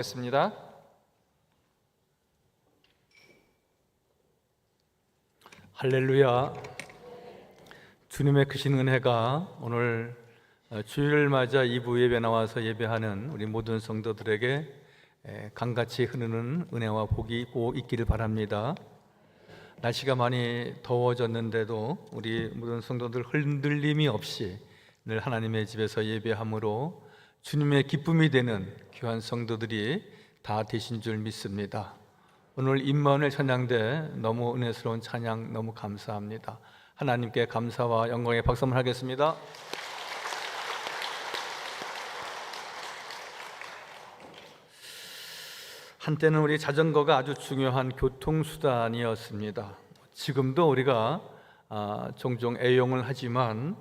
하겠습니다. 할렐루야. 주님의 크신 은혜가 오늘 어, 주일을 맞아 이부 예배 나와서 예배하는 우리 모든 성도들에게 에, 강같이 흐르는 은혜와 복이 꼭 있기를 바랍니다. 날씨가 많이 더워졌는데도 우리 모든 성도들 흔들림이 없이 늘 하나님의 집에서 예배함으로 주님의 기쁨이 되는 귀한 성도들이 다 되신 줄 믿습니다. 오늘 임마누엘 찬양대 너무 은혜스러운 찬양 너무 감사합니다. 하나님께 감사와 영광의 박수 한번 하겠습니다. 한때는 우리 자전거가 아주 중요한 교통수단이었습니다. 지금도 우리가 아, 종종 애용을 하지만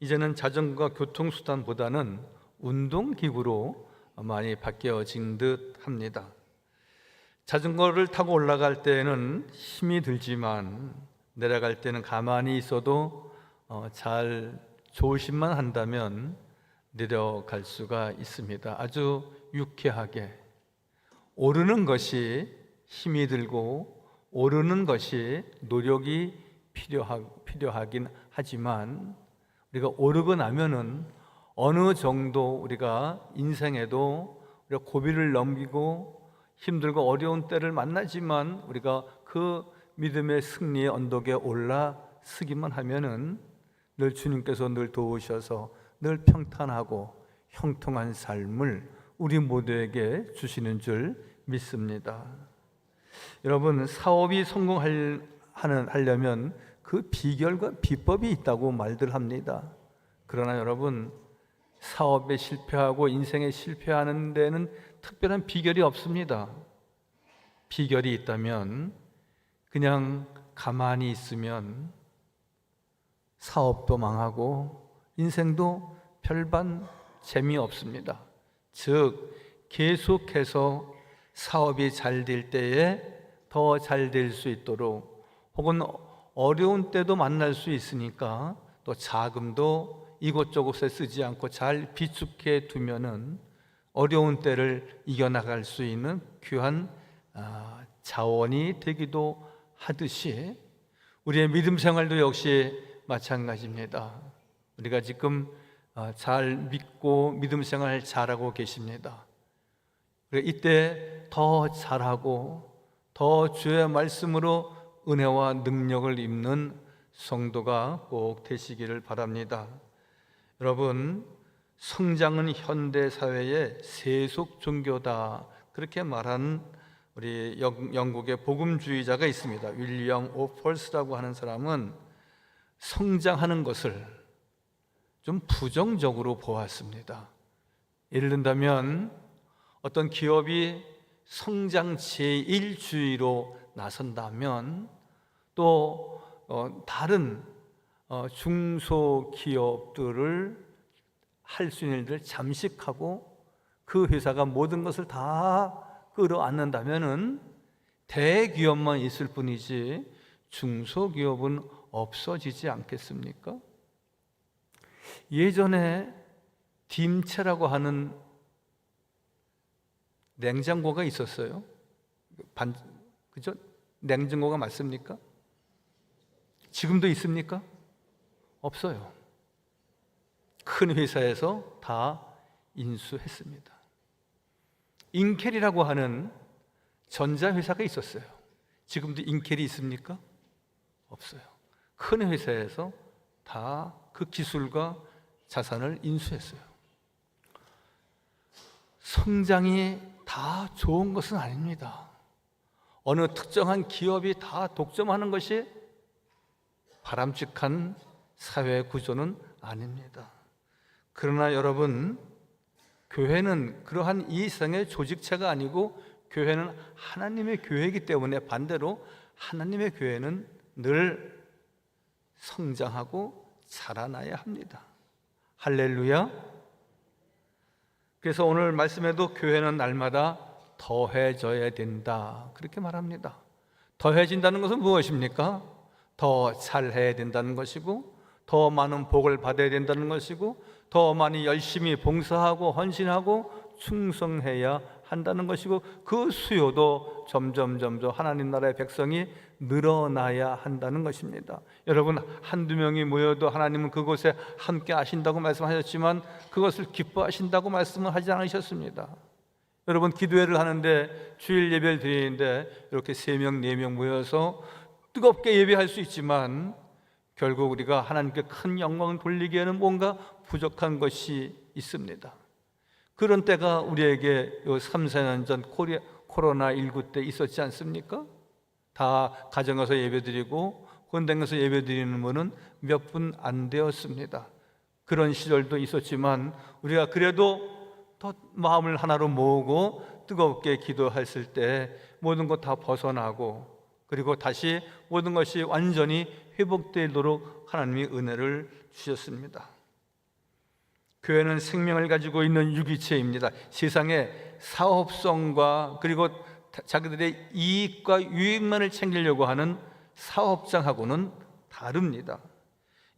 이제는 자전거가 교통수단보다는 운동기구로 많이 바뀌어진 듯 합니다. 자전거를 타고 올라갈 때는 힘이 들지만 내려갈 때는 가만히 있어도 어, 잘 조심만 한다면 내려갈 수가 있습니다. 아주 유쾌하게 오르는 것이 힘이 들고 오르는 것이 노력이 필요하, 필요하긴 하지만 우리가 오르고 나면은 어느 정도 우리가 인생에도 우리가 고비를 넘기고 힘들고 어려운 때를 만나지만 우리가 그 믿음의 승리의 언덕에 올라서기만 하면은 늘 주님께서 늘 도우셔서 늘 평탄하고 형통한 삶을 우리 모두에게 주시는 줄 믿습니다. 여러분 사업이 성공할 하는 하려면 그 비결과 비법이 있다고 말들 합니다. 그러나 여러분 사업에 실패하고 인생에 실패하는 데는 특별한 비결이 없습니다. 비결이 있다면 그냥 가만히 있으면 사업도 망하고 인생도 별반 재미없습니다. 즉 계속해서 사업이 잘 될 때에 더 잘 될 수 있도록 혹은 어려운 때도 만날 수 있으니까 또 자금도 이곳저곳에 쓰지 않고 잘 비축해 두면은 어려운 때를 이겨나갈 수 있는 귀한 아, 자원이 되기도 하듯이 우리의 믿음 생활도 역시 마찬가지입니다. 우리가 지금 아, 잘 믿고 믿음 생활 잘하고 계십니다. 이때 더 잘하고 더 주의 말씀으로 은혜와 능력을 입는 성도가 꼭 되시기를 바랍니다. 여러분, 성장은 현대 사회의 세속 종교다. 그렇게 말하는 우리 영국의 복음주의자가 있습니다. 윌리엄 오펄스라고 하는 사람은 성장하는 것을 좀 부정적으로 보았습니다. 예를 든다면 어떤 기업이 성장 제1주의로 나선다면 또 어, 다른 어, 중소기업들을 할 수 있는 일들 잠식하고 그 회사가 모든 것을 다 끌어안는다면은 대기업만 있을 뿐이지 중소기업은 없어지지 않겠습니까? 예전에 딤체라고 하는 냉장고가 있었어요. 반, 그죠? 냉장고가 맞습니까? 지금도 있습니까? 없어요. 큰 회사에서 다 인수했습니다. 인켈이라고 하는 전자회사가 있었어요. 지금도 인켈이 있습니까? 없어요. 큰 회사에서 다 그 기술과 자산을 인수했어요. 성장이 다 좋은 것은 아닙니다. 어느 특정한 기업이 다 독점하는 것이 바람직한 사회 구조는 아닙니다. 그러나 여러분, 교회는 그러한 이 세상의 조직체가 아니고 교회는 하나님의 교회이기 때문에 반대로 하나님의 교회는 늘 성장하고 자라나야 합니다. 할렐루야. 그래서 오늘 말씀에도 교회는 날마다 더해져야 된다. 그렇게 말합니다. 더해진다는 것은 무엇입니까? 더 잘해야 된다는 것이고, 더 많은 복을 받아야 된다는 것이고, 더 많이 열심히 봉사하고 헌신하고 충성해야 한다는 것이고 그 수요도 점점 점점 하나님 나라의 백성이 늘어나야 한다는 것입니다. 여러분 한두 명이 모여도 하나님은 그곳에 함께 하신다고 말씀하셨지만 그것을 기뻐하신다고 말씀을 하지 않으셨습니다. 여러분 기도회를 하는데 주일 예배를 드리는데 이렇게 세 명, 네 명 모여서 뜨겁게 예배할 수 있지만 결국 우리가 하나님께 큰 영광을 돌리기에는 뭔가 부족한 것이 있습니다. 그런 때가 우리에게 요 3, 4년 전 코리아, 코로나19 때 있었지 않습니까? 다 가정에서 예배드리고 혼당에서 예배드리는 분은 몇 분 안 되었습니다. 그런 시절도 있었지만 우리가 그래도 더 마음을 하나로 모으고 뜨겁게 기도했을 때 모든 것 다 벗어나고 그리고 다시 모든 것이 완전히 회복되도록 하나님이 은혜를 주셨습니다. 교회는 생명을 가지고 있는 유기체입니다. 세상의 사업성과 그리고 자기들의 이익과 유익만을 챙기려고 하는 사업장하고는 다릅니다.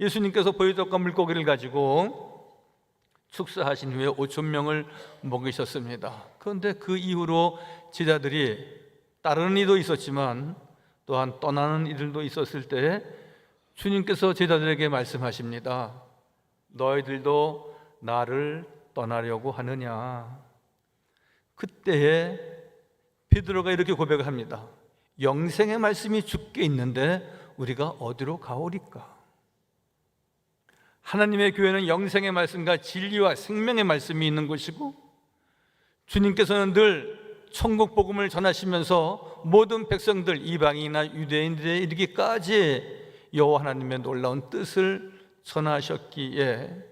예수님께서 보이적과 물고기를 가지고 축사하신 후에 5천 명을 먹이셨습니다. 그런데 그 이후로 제자들이 따르는 이도 있었지만 또한 떠나는 이들도 있었을 때 주님께서 제자들에게 말씀하십니다. 너희들도 나를 떠나려고 하느냐? 그때에 베드로가 이렇게 고백을 합니다. 영생의 말씀이 죽게 있는데 우리가 어디로 가오리까? 하나님의 교회는 영생의 말씀과 진리와 생명의 말씀이 있는 곳이고 주님께서는 늘 천국 복음을 전하시면서 모든 백성들 이방이나 유대인들에 이르기까지 여호와 하나님의 놀라운 뜻을 전하셨기에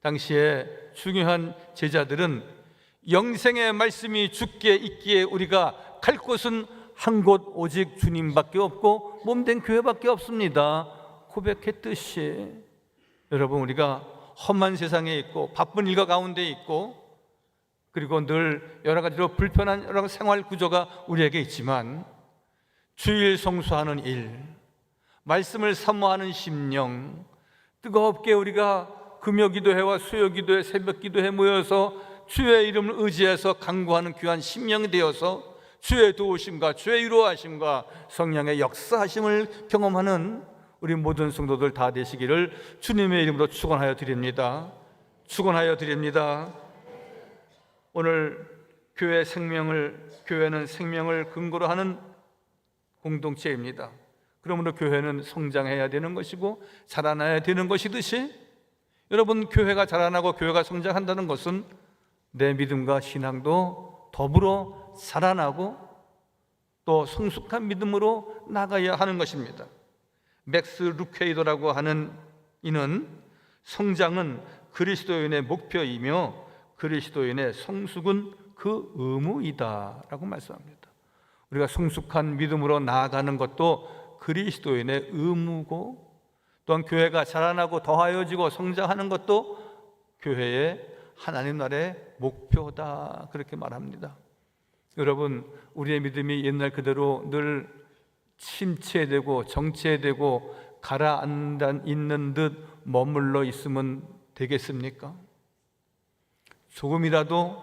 당시에 중요한 제자들은 영생의 말씀이 죽게 있기에 우리가 갈 곳은 한 곳 오직 주님밖에 없고 몸된 교회밖에 없습니다. 고백했듯이 여러분 우리가 험한 세상에 있고 바쁜 일과 가운데 있고 그리고 늘 여러 가지로 불편한 여러 생활 구조가 우리에게 있지만 주일 성수하는 일, 말씀을 사모하는 심령, 뜨겁게 우리가 금요 기도회와 수요 기도회, 새벽 기도회 모여서 주의 이름을 의지해서 강구하는 귀한 심령이 되어서 주의 도우심과 주의 위로하심과 성령의 역사하심을 경험하는 우리 모든 성도들 다 되시기를 주님의 이름으로 축원하여 드립니다. 축원하여 드립니다. 오늘 교회 생명을 교회는 생명을 근거로 하는 공동체입니다. 그러므로 교회는 성장해야 되는 것이고 자라나야 되는 것이듯이 여러분 교회가 자라나고 교회가 성장한다는 것은 내 믿음과 신앙도 더불어 자라나고 또 성숙한 믿음으로 나가야 하는 것입니다. 맥스 루케이도라고 하는 이는 성장은 그리스도인의 목표이며 그리스도인의 성숙은 그 의무이다라고 말씀합니다. 우리가 성숙한 믿음으로 나아가는 것도 그리스도인의 의무고 또한 교회가 자라나고 더하여지고 성장하는 것도 교회의 하나님 나라의 목표다 그렇게 말합니다. 여러분 우리의 믿음이 옛날 그대로 늘 침체되고 정체되고 가라앉아 있는 듯 머물러 있으면 되겠습니까? 조금이라도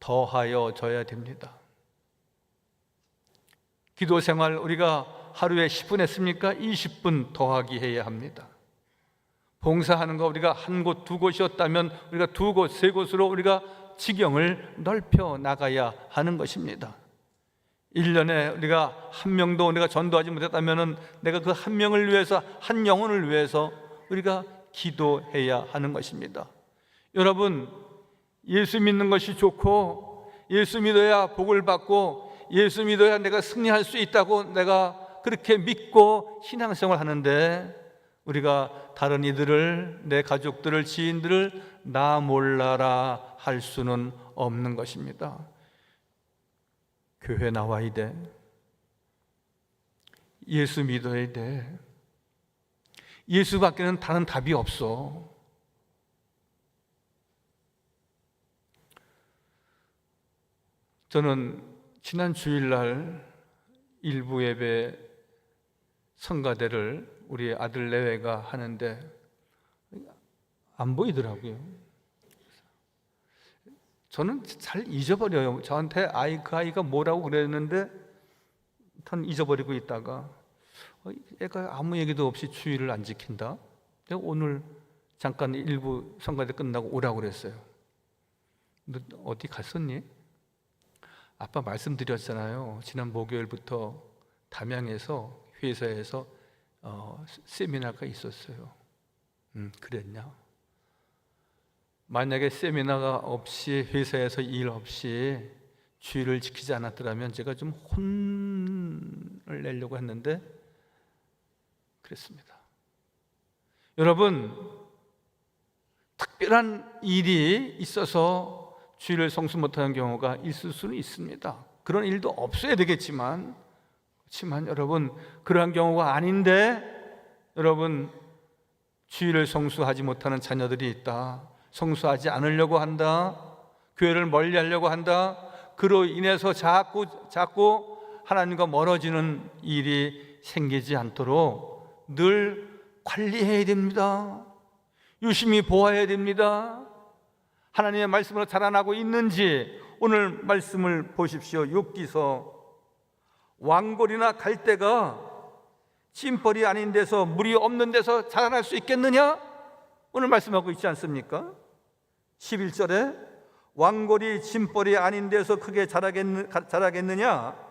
더하여져야 됩니다. 기도 생활 우리가 하루에 10분 했습니까? 20분 더하기 해야 합니다. 봉사하는 거 우리가 한 곳, 두 곳이었다면 우리가 두 곳, 세 곳으로 우리가 지경을 넓혀 나가야 하는 것입니다. 1년에 우리가 한 명도 우리가 전도하지 못했다면 내가 그 한 명을 위해서 한 영혼을 위해서 우리가 기도해야 하는 것입니다. 여러분 예수 믿는 것이 좋고 예수 믿어야 복을 받고 예수 믿어야 내가 승리할 수 있다고 내가 그렇게 믿고 신앙생활 하는데 우리가 다른 이들을 내 가족들을 지인들을 나 몰라라 할 수는 없는 것입니다. 교회 나와야 돼. 예수 믿어야 돼. 예수 밖에는 다른 답이 없어. 저는 지난 주일날 일부 예배 성가대를 우리 아들 내외가 하는데 안 보이더라고요. 저는 잘 잊어버려요. 저한테 아이 그 아이가 뭐라고 그랬는데 전 잊어버리고 있다가 어, 애가 아무 얘기도 없이 주의를 안 지킨다. 내가 오늘 잠깐 일부 성가대 끝나고 오라고 그랬어요. 너 어디 갔었니? 아빠 말씀드렸잖아요. 지난 목요일부터 담양에서 회사에서 어, 세미나가 있었어요. 음, 그랬냐? 만약에 세미나가 없이 회사에서 일 없이 주의를 지키지 않았더라면 제가 좀 혼을 내려고 했는데 그랬습니다. 여러분 특별한 일이 있어서 주의를 성수 못하는 경우가 있을 수는 있습니다. 그런 일도 없어야 되겠지만 그렇지만 여러분 그러한 경우가 아닌데 여러분 주의를 성수하지 못하는 자녀들이 있다. 성수하지 않으려고 한다. 교회를 멀리 하려고 한다. 그로 인해서 자꾸 자꾸 하나님과 멀어지는 일이 생기지 않도록 늘 관리해야 됩니다. 유심히 보아야 됩니다. 하나님의 말씀으로 자라나고 있는지 오늘 말씀을 보십시오. 욥기서 왕골이나 갈대가 찜벌이 아닌 데서 물이 없는 데서 자라날 수 있겠느냐? 오늘 말씀하고 있지 않습니까? 11절에 왕골이 짐벌이 아닌 데서 크게 자라겠느냐?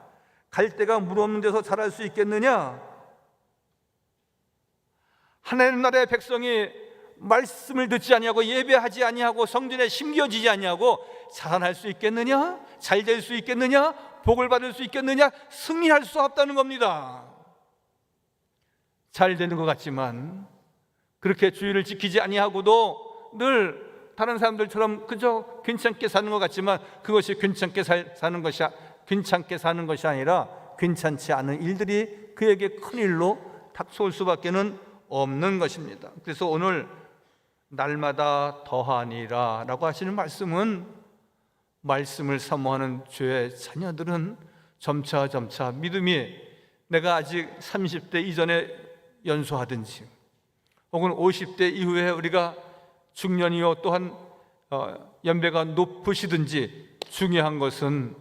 갈대가 물 없는 데서 자랄 수 있겠느냐? 하나님 나라의 백성이 말씀을 듣지 아니하고 예배하지 아니하고 성전에 심겨지지 아니하고 자라날 수 있겠느냐? 잘 될 수 있겠느냐? 복을 받을 수 있겠느냐? 승리할 수 없다는 겁니다. 잘 되는 것 같지만 그렇게 주의를 지키지 아니하고도 늘 다른 사람들처럼 그저 괜찮게 사는 것 같지만 그것이 괜찮게 살, 사는 것이 아- 괜찮게 사는 것이 아니라 괜찮지 않은 일들이 그에게 큰 일로 닥쳐올 수밖에는 없는 것입니다. 그래서 오늘 날마다 더하니라라고 하시는 말씀은 말씀을 사모하는 주의 자녀들은 점차 점차 믿음이 내가 아직 30대 이전에 연소하든지 혹은 50대 이후에 우리가 중년이요 또한 어, 연배가 높으시든지 중요한 것은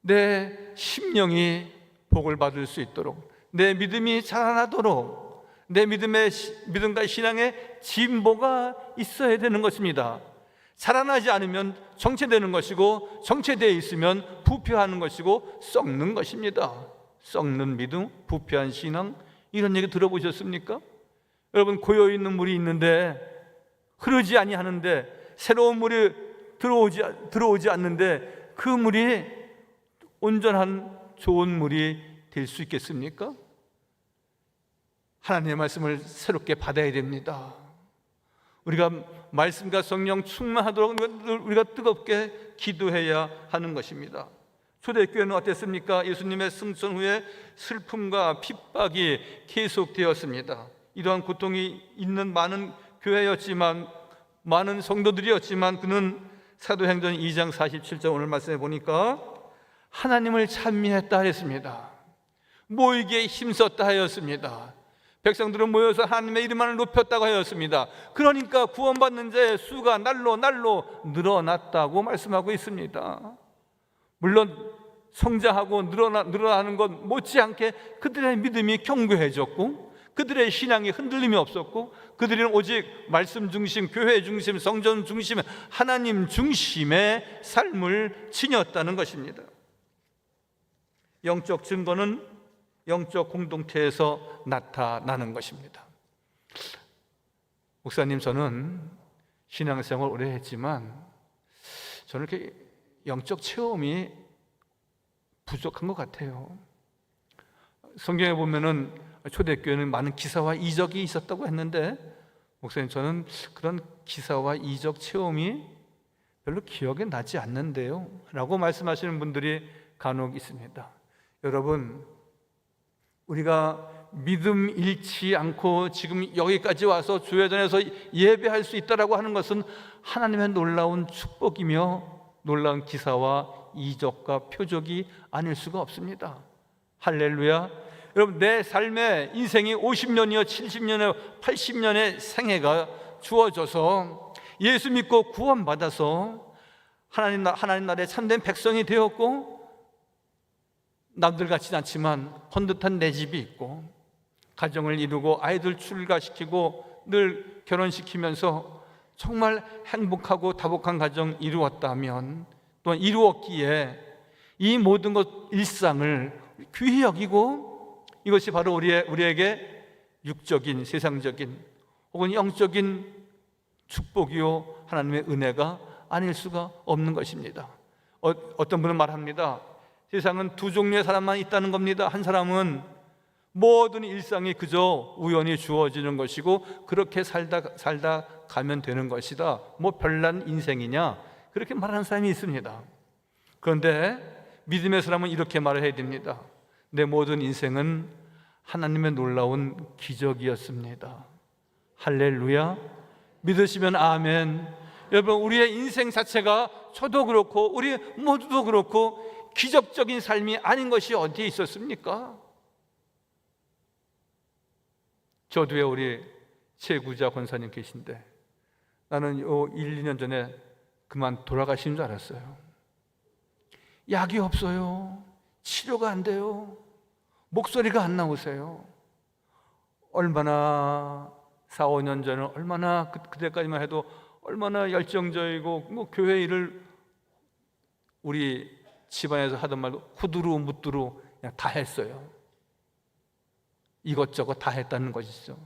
내 심령이 복을 받을 수 있도록 내 믿음이 자라나도록 내 믿음의 시- 믿음과 신앙의 진보가 있어야 되는 것입니다. 자라나지 않으면 정체되는 것이고 정체되어 있으면 부패하는 것이고 썩는 것입니다. 썩는 믿음, 부패한 신앙 이런 얘기 들어보셨습니까? 여러분 고여 있는 물이 있는데 흐르지 아니하는데 새로운 물이 들어오지 들어오지 않는데 그 물이 온전한 좋은 물이 될 수 있겠습니까? 하나님의 말씀을 새롭게 받아야 됩니다. 우리가 말씀과 성령 충만하도록 우리가 뜨겁게 기도해야 하는 것입니다. 초대교회는 어땠습니까? 예수님의 승천 후에 슬픔과 핍박이 계속되었습니다. 이러한 고통이 있는 많은 교회였지만 많은 성도들이었지만 그는 사도행전 2장 47절 오늘 말씀해 보니까 하나님을 찬미했다 했습니다. 모이기에 힘썼다 하였습니다. 백성들은 모여서 하나님의 이름만을 높였다고 하였습니다. 그러니까 구원받는 자의 수가 날로 날로 늘어났다고 말씀하고 있습니다. 물론 성장하고 늘어나, 늘어나는 것 못지않게 그들의 믿음이 견고해졌고 그들의 신앙이 흔들림이 없었고 그들은 오직 말씀 중심, 교회 중심, 성전 중심, 하나님 중심의 삶을 지녔다는 것입니다. 영적 증거는 영적 공동체에서 나타나는 것입니다. 목사님, 저는 신앙생활 오래 했지만 저는 이렇게 영적 체험이 부족한 것 같아요. 성경에 보면은 초대교회는 많은 기사와 이적이 있었다고 했는데 목사님 저는 그런 기사와 이적 체험이 별로 기억에 나지 않는데요. 라고 말씀하시는 분들이 간혹 있습니다. 여러분, 우리가 믿음 잃지 않고 지금 여기까지 와서 주회전에서 예배할 수 있다라고 하는 것은 하나님의 놀라운 축복이며 놀라운 기사와 이적과 표적이 아닐 수가 없습니다. 할렐루야. 여러분 내 삶의 인생이 50년이요 70년이요 80년의 생애가 주어져서 예수 믿고 구원받아서 하나님 나 하나님 나라의 참된 백성이 되었고 남들 같지는 않지만 번듯한 내 집이 있고 가정을 이루고 아이들 출가시키고 늘 결혼시키면서 정말 행복하고 다복한 가정 이루었다면 또한 이루었기에 이 모든 것 일상을 귀히 여기고 이것이 바로 우리의 우리에게 육적인 세상적인 혹은 영적인 축복이요 하나님의 은혜가 아닐 수가 없는 것입니다. 어, 어떤 분은 말합니다. 세상은 두 종류의 사람만 있다는 겁니다. 한 사람은 모든 일상이 그저 우연히 주어지는 것이고 그렇게 살다 살다 가면 되는 것이다. 뭐 별난 인생이냐 그렇게 말하는 사람이 있습니다. 그런데 믿음의 사람은 이렇게 말을 해야 됩니다. 내 모든 인생은 하나님의 놀라운 기적이었습니다. 할렐루야. 믿으시면 아멘. 여러분 우리의 인생 자체가 저도 그렇고 우리 모두도 그렇고 기적적인 삶이 아닌 것이 어디에 있었습니까? 저도에 우리 최구자 권사님 계신데 나는 요 1, 2년 전에 그만 돌아가신 줄 알았어요. 약이 없어요. 치료가 안 돼요. 목소리가 안 나오세요. 얼마나 4, 5년 전에 얼마나 그, 그때까지만 해도 얼마나 열정적이고 뭐 교회 일을 우리 집안에서 하던 말도 후두루 무두루 그냥 다 했어요. 이것저것 다 했다는 것이죠.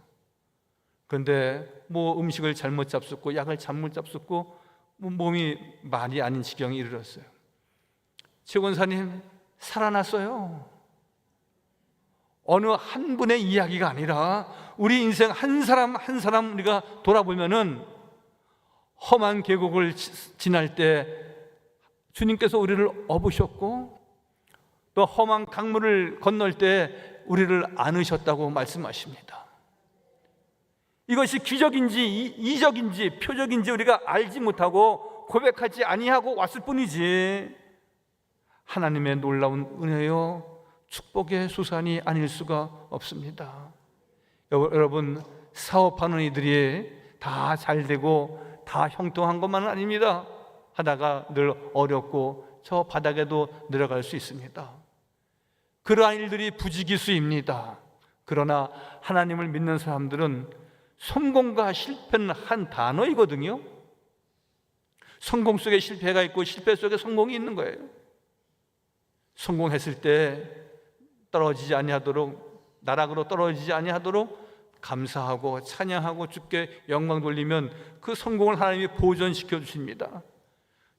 그런데 뭐 음식을 잘못 잡숫고 약을 잘못 잡숫고 뭐 몸이 말이 아닌 지경에 이르렀어요. 최권사님 살아났어요. 어느 한 분의 이야기가 아니라 우리 인생 한 사람 한 사람 우리가 돌아보면은 험한 계곡을 지- 지날 때 주님께서 우리를 업으셨고 또 험한 강물을 건널 때 우리를 안으셨다고 말씀하십니다. 이것이 기적인지 이- 이적인지 표적인지 우리가 알지 못하고 고백하지 아니하고 왔을 뿐이지 하나님의 놀라운 은혜요 축복의 수산이 아닐 수가 없습니다. 여러- 여러분 사업하는 이들이 다 잘 되고 다 형통한 것만은 아닙니다. 하다가 늘 어렵고 저 바닥에도 내려갈 수 있습니다. 그러한 일들이 부지기수입니다. 그러나 하나님을 믿는 사람들은 성공과 실패는 한 단어이거든요. 성공 속에 실패가 있고 실패 속에 성공이 있는 거예요. 성공했을 때 떨어지지 아니하도록 나락으로 떨어지지 아니하도록 감사하고 찬양하고 주께 영광 돌리면 그 성공을 하나님이 보존시켜 주십니다.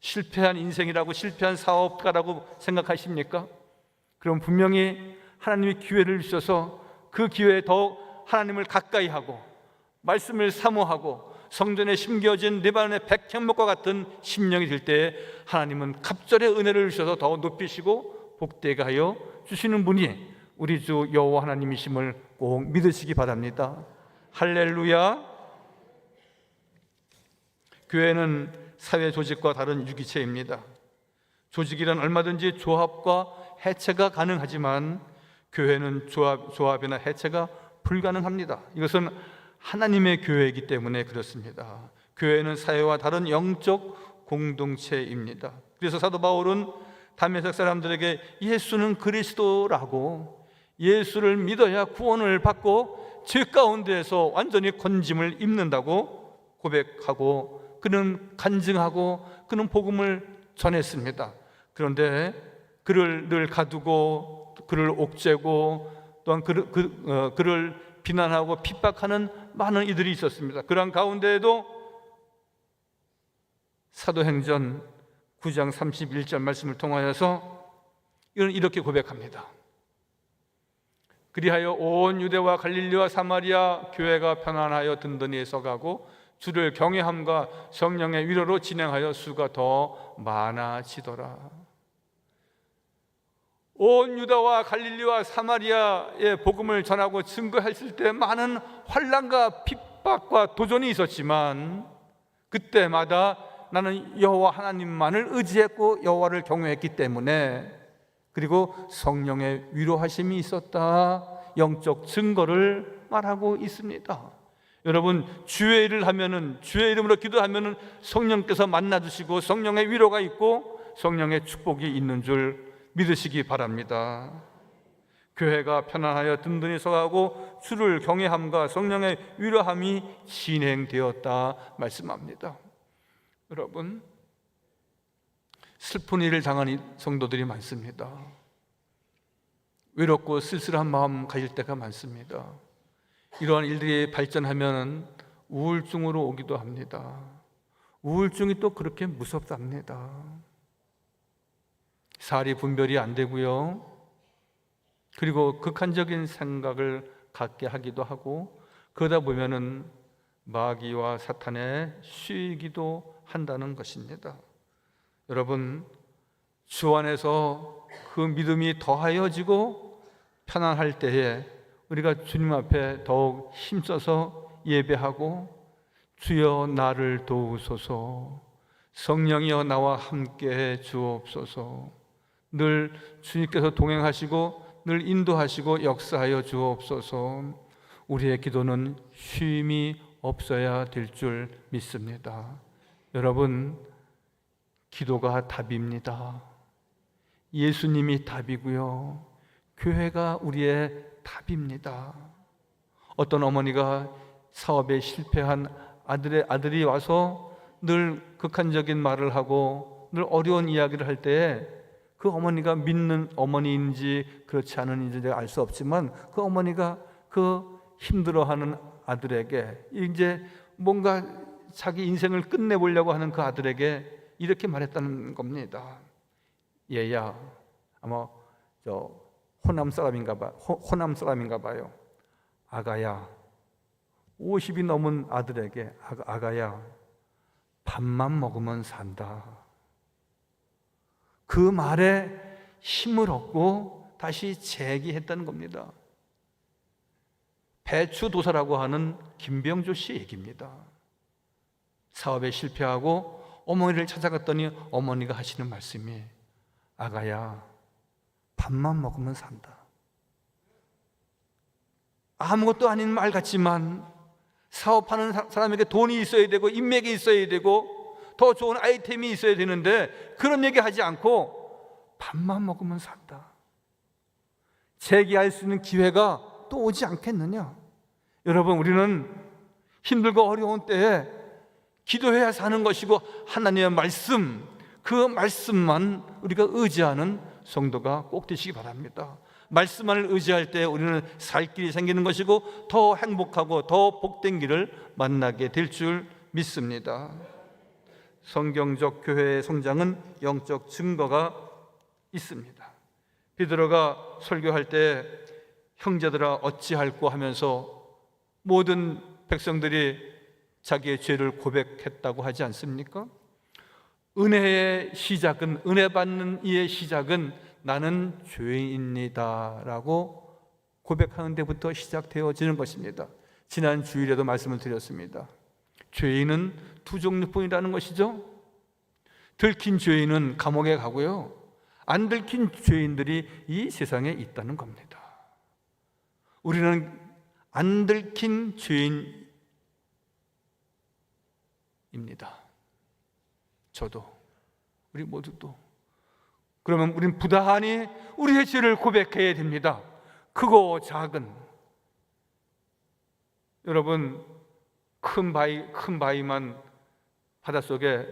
실패한 인생이라고 실패한 사업가라고 생각하십니까? 그럼 분명히 하나님이 기회를 주셔서 그 기회에 더 하나님을 가까이 하고 말씀을 사모하고 성전에 심겨진 네바논의 백향목과 같은 심령이 될때 하나님은 갑절의 은혜를 주셔서 더 높이시고 복되게 하여 주시는 분이 우리 주 여호와 하나님이심을 꼭 믿으시기 바랍니다. 할렐루야. 교회는 사회 조직과 다른 유기체입니다. 조직이란 얼마든지 조합과 해체가 가능하지만 교회는 조합, 조합이나 해체가 불가능합니다. 이것은 하나님의 교회이기 때문에 그렇습니다. 교회는 사회와 다른 영적 공동체입니다. 그래서 사도 바울은 담에색 사람들에게 예수는 그리스도라고 예수를 믿어야 구원을 받고 죄 가운데에서 완전히 건짐을 입는다고 고백하고 그는 간증하고 그는 복음을 전했습니다. 그런데 그를 늘 가두고 그를 옥죄고 또한 그를, 그, 어, 그를 비난하고 핍박하는 많은 이들이 있었습니다. 그런 가운데에도 사도행전 9장 31절 말씀을 통하여서 이는 이렇게 고백합니다. 그리하여 온 유대와 갈릴리와 사마리아 교회가 편안하여 든든히 서가고 주를 경외함과 성령의 위로로 진행하여 수가 더 많아지더라. 온 유다와 갈릴리와 사마리아의 복음을 전하고 증거했을 때 많은 환란과 핍박과 도전이 있었지만 그때마다 나는 여호와 하나님만을 의지했고 여호와를 경외했기 때문에 그리고 성령의 위로하심이 있었다 영적 증거를 말하고 있습니다. 여러분 주의 일을 하면은 주의 이름으로 기도하면은 성령께서 만나 주시고 성령의 위로가 있고 성령의 축복이 있는 줄 믿으시기 바랍니다. 교회가 편안하여 든든히 서가고 주를 경외함과 성령의 위로함이 진행되었다 말씀합니다. 여러분 슬픈 일을 당한 이 성도들이 많습니다. 외롭고 쓸쓸한 마음 가질 때가 많습니다. 이러한 일들이 발전하면 우울증으로 오기도 합니다. 우울증이 또 그렇게 무섭답니다. 살이 분별이 안 되고요. 그리고 극한적인 생각을 갖게 하기도 하고 그러다 보면은 마귀와 사탄에 쉬기도 한다는 것입니다. 여러분 주 안에서 그 믿음이 더하여지고 편안할 때에 우리가 주님 앞에 더욱 힘써서 예배하고 주여 나를 도우소서. 성령이여 나와 함께 주옵소서. 늘 주님께서 동행하시고 늘 인도하시고 역사하여 주옵소서. 우리의 기도는 쉼이 없어야 될 줄 믿습니다. 여러분 기도가 답입니다. 예수님이 답이고요. 교회가 우리의 답입니다. 어떤 어머니가 사업에 실패한 아들의 아들이 와서 늘 극한적인 말을 하고 늘 어려운 이야기를 할 때에 그 어머니가 믿는 어머니인지 그렇지 않은지 내가 알 수 없지만 그 어머니가 그 힘들어하는 아들에게 이제 뭔가 자기 인생을 끝내보려고 하는 그 아들에게 이렇게 말했다는 겁니다. 얘야, 아마 저 호남 사람인가 봐. 호, 호남 사람인가 봐요. 아가야. 50이 넘은 아들에게 아가, 아가야. 밥만 먹으면 산다. 그 말에 힘을 얻고 다시 재기했다는 겁니다. 배추 도사라고 하는 김병조 씨 얘기입니다. 사업에 실패하고 어머니를 찾아갔더니 어머니가 하시는 말씀이 아가야 밥만 먹으면 산다. 아무것도 아닌 말 같지만 사업하는 사- 사람에게 돈이 있어야 되고 인맥이 있어야 되고 더 좋은 아이템이 있어야 되는데 그런 얘기 하지 않고 밥만 먹으면 산다. 재기할 수 있는 기회가 또 오지 않겠느냐? 여러분 우리는 힘들고 어려운 때에 기도해야 사는 것이고 하나님의 말씀 그 말씀만 우리가 의지하는 성도가 꼭 되시기 바랍니다. 말씀만을 의지할 때 우리는 살 길이 생기는 것이고 더 행복하고 더 복된 길을 만나게 될 줄 믿습니다. 성경적 교회의 성장은 영적 증거가 있습니다. 베드로가 설교할 때 형제들아 어찌할꼬 하면서 모든 백성들이 자기의 죄를 고백했다고 하지 않습니까? 은혜의 시작은 은혜 받는 이의 시작은 나는 죄인입니다라고 고백하는 데부터 시작되어지는 것입니다. 지난 주일에도 말씀을 드렸습니다. 죄인은 두 종류뿐이라는 것이죠. 들킨 죄인은 감옥에 가고요. 안 들킨 죄인들이 이 세상에 있다는 겁니다. 우리는 안 들킨 죄인입니다. 저도 우리 모두도 그러면 우리는 부단히 우리의 죄를 고백해야 됩니다. 크고 작은 여러분 큰 바위 큰 바위만 바닷속에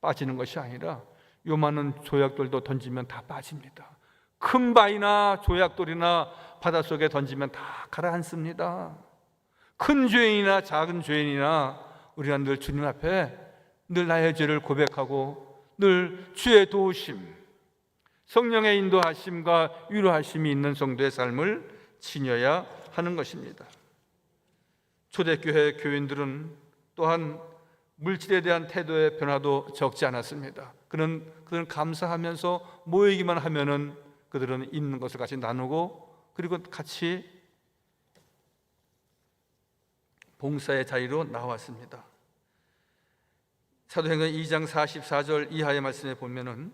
빠지는 것이 아니라 요만한 조약돌도 던지면 다 빠집니다. 큰 바위나 조약돌이나 바닷속에 던지면 다 가라앉습니다. 큰 죄인이나 작은 죄인이나 우리가 늘 주님 앞에 늘 나의 죄를 고백하고 늘 주의 도우심, 성령의 인도하심과 위로하심이 있는 성도의 삶을 지녀야 하는 것입니다. 초대교회 교인들은 또한 물질에 대한 태도의 변화도 적지 않았습니다. 그는 그는 감사하면서 모이기만 하면은 그들은 있는 것을 같이 나누고 그리고 같이 봉사의 자리로 나왔습니다. 사도행전 2장 44절 이하의 말씀에 보면은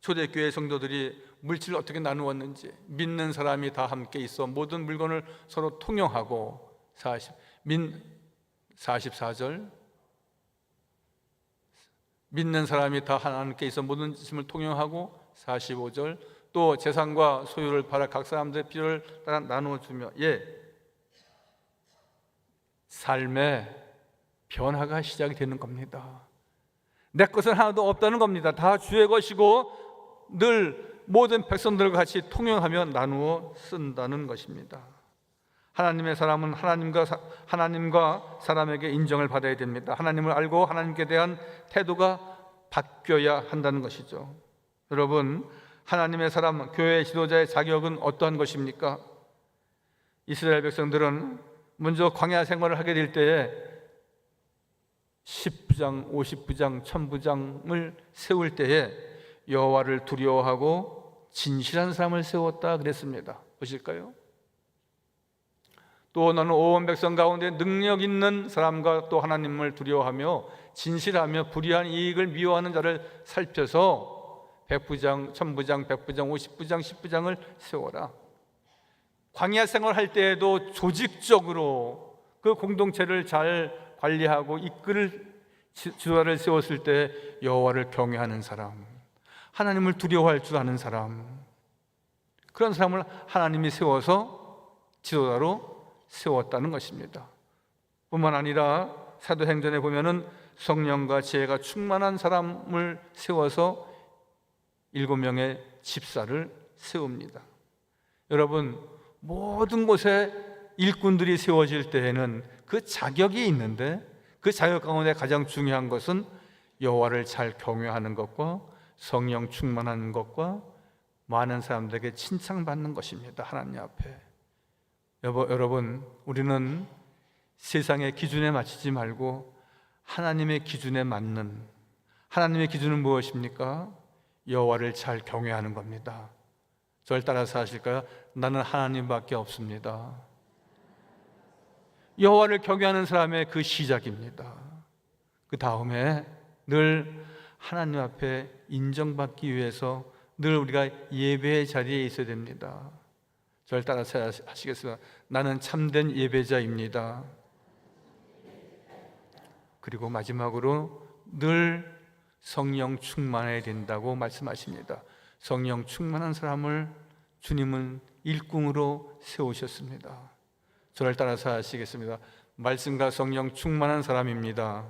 초대교회 성도들이 물질을 어떻게 나누었는지 믿는 사람이 다 함께 있어 모든 물건을 서로 통용하고 40, 민 44절 믿는 사람이 다 하나님께 있어 모든 짐을 통용하고 45절 또 재산과 소유를 팔아 각 사람들의 필요를 따라 나누어 주며 예 삶의 변화가 시작이 되는 겁니다. 내 것은 하나도 없다는 겁니다. 다 주의 것이고 늘 모든 백성들과 같이 통용하며 나누어 쓴다는 것입니다. 하나님의 사람은 하나님과 사, 하나님과 사람에게 인정을 받아야 됩니다. 하나님을 알고 하나님께 대한 태도가 바뀌어야 한다는 것이죠. 여러분, 하나님의 사람 교회 지도자의 자격은 어떠한 것입니까? 이스라엘 백성들은 먼저 광야 생활을 하게 될 때에 10부장, 50부장, 1000부장을 세울 때에 여호와를 두려워하고 진실한 사람을 세웠다 그랬습니다. 보실까요? 또 너는 온 백성 가운데 능력 있는 사람과 또 하나님을 두려워하며 진실하며 불의한 이익을 미워하는 자를 살펴서 백부장, 천부장, 백부장, 오십부장, 십부장을 세워라. 광야 생활할 때에도 조직적으로 그 공동체를 잘 관리하고 이끌을 지- 지도자를 세웠을 때 여호와를 경외하는 사람, 하나님을 두려워할 줄 아는 사람, 그런 사람을 하나님이 세워서 지도자로 세웠다는 것입니다. 뿐만 아니라 사도행전에 보면은 성령과 지혜가 충만한 사람을 세워서 일곱 명의 집사를 세웁니다. 여러분 모든 곳에 일꾼들이 세워질 때에는 그 자격이 있는데 그 자격 가운데 가장 중요한 것은 여호와를 잘 경외하는 것과 성령 충만한 것과 많은 사람들에게 칭찬받는 것입니다. 하나님 앞에. 여보, 여러분, 우리는 세상의 기준에 맞추지 말고 하나님의 기준에 맞는 하나님의 기준은 무엇입니까? 여호와를 잘 경외하는 겁니다. 저를 따라서 하실까요? 나는 하나님밖에 없습니다. 여호와를 경외하는 사람의 그 시작입니다. 그 다음에 늘 하나님 앞에 인정받기 위해서 늘 우리가 예배의 자리에 있어야 됩니다. 저를 따라서 하시겠습니다. 나는 참된 예배자입니다. 그리고 마지막으로 늘 성령 충만해야 된다고 말씀하십니다. 성령 충만한 사람을 주님은 일궁으로 세우셨습니다. 저를 따라서 하시겠습니다. 말씀과 성령 충만한 사람입니다.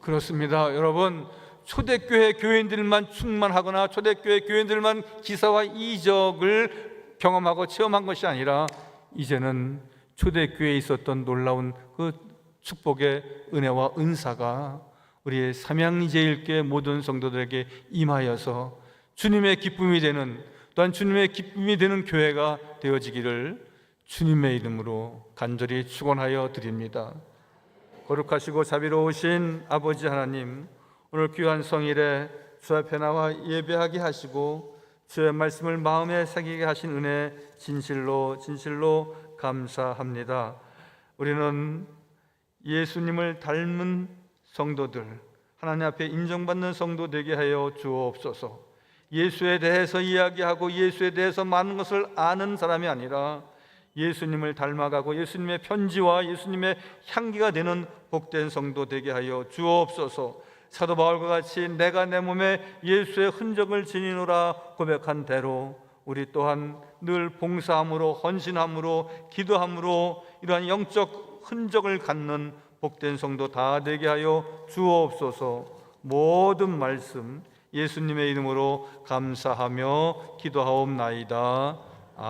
그렇습니다. 여러분, 초대교회 교인들만 충만하거나 초대교회 교인들만 기사와 이적을 경험하고 체험한 것이 아니라 이제는 초대교회에 있었던 놀라운 그 축복의 은혜와 은사가 우리의 삼양제일교회 모든 성도들에게 임하여서 주님의 기쁨이 되는 또한 주님의 기쁨이 되는 교회가 되어지기를 주님의 이름으로 간절히 축원하여 드립니다. 거룩하시고 자비로우신 아버지 하나님 오늘 귀한 성일에 주 앞에 나와 예배하게 하시고 주의 말씀을 마음에 새기게 하신 은혜 진실로 진실로 감사합니다. 우리는 예수님을 닮은 성도들 하나님 앞에 인정받는 성도 되게 하여 주옵소서. 예수에 대해서 이야기하고 예수에 대해서 많은 것을 아는 사람이 아니라 예수님을 닮아가고 예수님의 편지와 예수님의 향기가 되는 복된 성도 되게 하여 주옵소서. 사도 바울과 같이 내가 내 몸에 예수의 흔적을 지니노라 고백한 대로 우리 또한 늘 봉사함으로 헌신함으로 기도함으로 이러한 영적 흔적을 갖는 복된 성도 다 되게 하여 주옵소서. 모든 말씀 예수님의 이름으로 감사하며 기도하옵나이다. 아